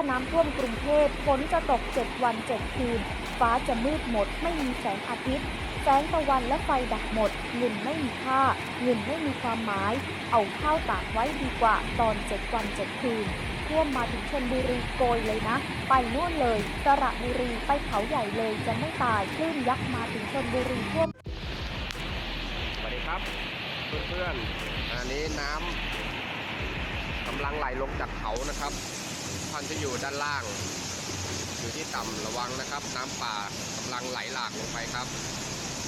าน้ำท่วมกรุงเทพฝนจะตก 7 วัน 7 คืน ฟ้าจะมืดหมด ไม่มีแสงอาทิตย์ แสงตะวันและไฟดับหมด เงินไม่มีค่า เงินไม่มีความหมาย เอาข้าวตากไว้ดีกว่าตอน 7 วัน 7 คืน ท่วมมาถึงชนบุรีโกยเลยนะ ไปนู่นเลยสระบุรีไปเขาใหญ่เลยจะไม่ตายคลื่นยักษ์มาถึงชนบุรีท่วม สวัสดีครับ เพื่อนๆอันนี้น้ำกำลังไหลลงจากเขานะครับ ท่านที่อยู่ด้านล่าง อยู่ที่ต่ำระวังนะครับ น้ำป่ากำลังไหลหลากลงไปครับ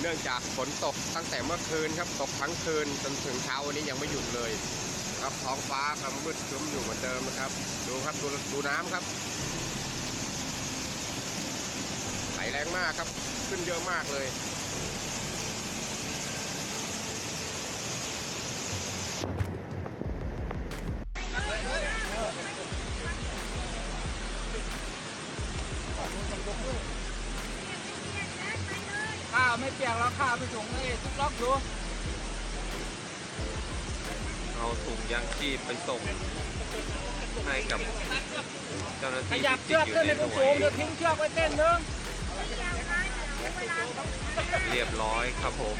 เนื่องจากฝนตกตั้งแต่เมื่อคืนครับตกทั้งคืนจนถึงเช้าวันนี้ยังไม่หยุดเลย ครับท้องฟ้าครับมืดครึ้มอยู่เหมือนเดิมนะครับ ดูครับดูดูน้ำครับไหลแรงมากครับขึ้นเยอะมากเลย ไม่เปียกแล้วข้าวไปส่งเลยทุกล็อกดูเอาถุงยางชีพไปส่งให้กับเจ้าหน้าขที่ยับที่เชือกติขึ้ดนอยู่ในในหผู้น่วสูงยเดี๋ยวทิ้งเชือกไว้เต้นนึงเรียบร้อยครับผม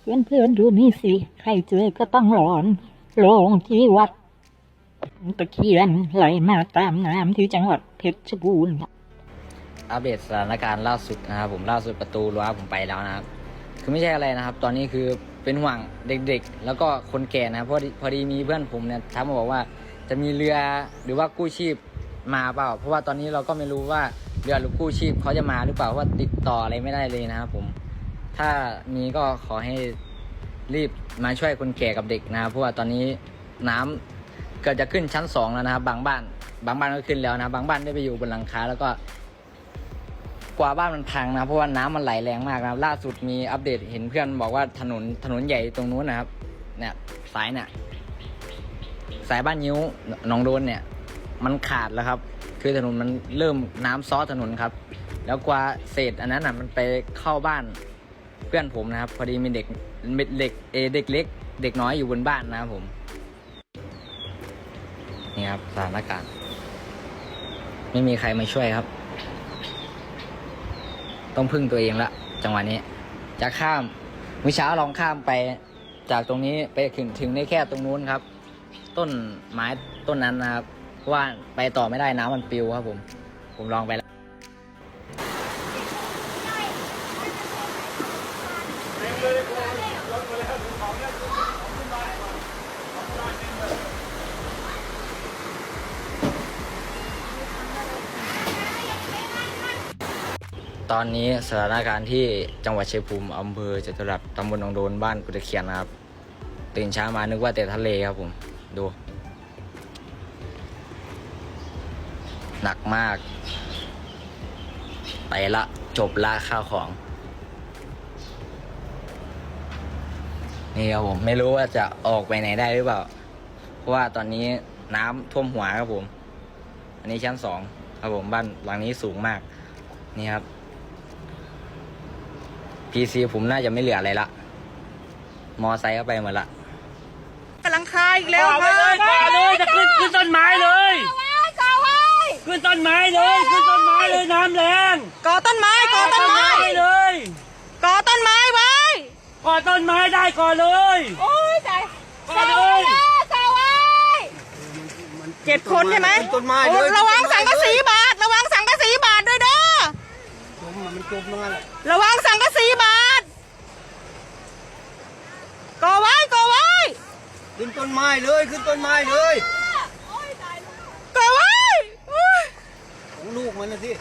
เพื่อนเพื่อนๆดูนี่สิ ใครเจอก็ต้องร้อนลงที่วัด ตะเคียนไหลมาตามน้ำที่จังหวัดเพชรบูรณ์อัปเดตสถานการณ์ล่าสุดนะครับผมล่าสุดประตูรั้วผมไปแล้วนะครับ คือไม่ใช่อะไรนะครับ ตอนนี้คือเป็นห่วงเด็กๆ แล้วก็คนแก่นะครับพอดีพอดีมีเพื่อนผมเนี่ยทักมาบอกว่าจะมีเรือหรือว่ากู้ชีพมาเปล่า เพราะว่าตอนนี้เราก็ไม่รู้ว่าเรือหรือกู้ชีพเขาจะมาหรือเปล่าเพราะว่าติดต่ออะไรไม่ได้เลยนะครับผม ถ้ามีก็ขอให้รีบมาช่วยคนแก่กับเด็กนะครับเพราะว่าตอนนี้น้ำ เกิดจะขึ้นชั้นสองแล้วนะครับ บางบ้าน บางบ้านก็ขึ้นแล้วนะ บางบ้านได้ไปอยู่บนหลังคาแล้วก็ กว่าบ้านมันพังนะเพราะว่าน้ำมันไหลแรงมากนะครับ ล่าสุดมีอัปเดตเห็นเพื่อนบอกว่าถนนถนนใหญ่ตรงนู้นนะครับ เนี่ยสายเนี่ยสายบ้านยิ้วหนองโดนเนี่ย มันขาดแล้วครับ คือถนนมันเริ่มน้ำซ้อถนนครับ แล้วกว่าเศษอันนั้นอะมันไปเข้าบ้านเพื่อนผมนะครับ พอดีมีเด็กเด็กเอเด็กเล็ก เด็กน้อยอยู่บนบ้านนะครับผม นี่ครับสถานการณ์ ไม่มีใครมาช่วยครับ ต้องพึ่งตัวเองละจังหวะนี้ จะข้ามมื้อเช้าลองข้ามไป จากตรงนี้ไปถึงถึงได้แค่ตรงนู้นครับ ต้นไม้ต้นนั้นนะครับว่าไปต่อไม่ได้น้ำมันปิวครับผม ผมลองไป ตอนนี้สถานการณ์ที่จังหวัดชัยภูมิอำเภอจตุรัสตำบลหนองโดนบ้านกุตะเคียนนะครับ ตื่นเช้ามานึกว่าแต่ทะเลครับผมดู หนักมาก ไปละจบละข้าวของนี่ครับผมไม่รู้ว่าจะออกไปไหนได้หรือเปล่า เพราะว่าตอนนี้น้ำท่วมหัวครับผม อันนี้ชั้นสองครับผมบ้านหลังนี้สูงมาก นี่ครับ PC ผมน่าจะไม่เหลืออะไรละ มอไซค์ก็ไปหมดละกำลังคายอีกแล้วก่อเลยก่อเลยจะขึ้นขึ้นต้นไม้เลยขึ้นต้นไม้เลย ขึ้นต้นไม้เลยน้ำแรงก่อต้นไม้ก่อต้นไม้เลยก่อต้นไม้ไว้ก่อต้นไม้ได้ก่อเลย โอ้ยใจก่อเลยก่อไว้เจ็ดคนใช่ไหมต้นไม้โอ้เลยระวังสังกะสีบาท ระวังสังกะสีบาทด้วยเด้อ มันจมลงมาระวังสังกะสีบาทก่อไว้ก่อไว้ขึ้นต้นไม้เลยขึ้นต้นไม้เลยก่อไว้อุ๊ยของลูกมันนะสิ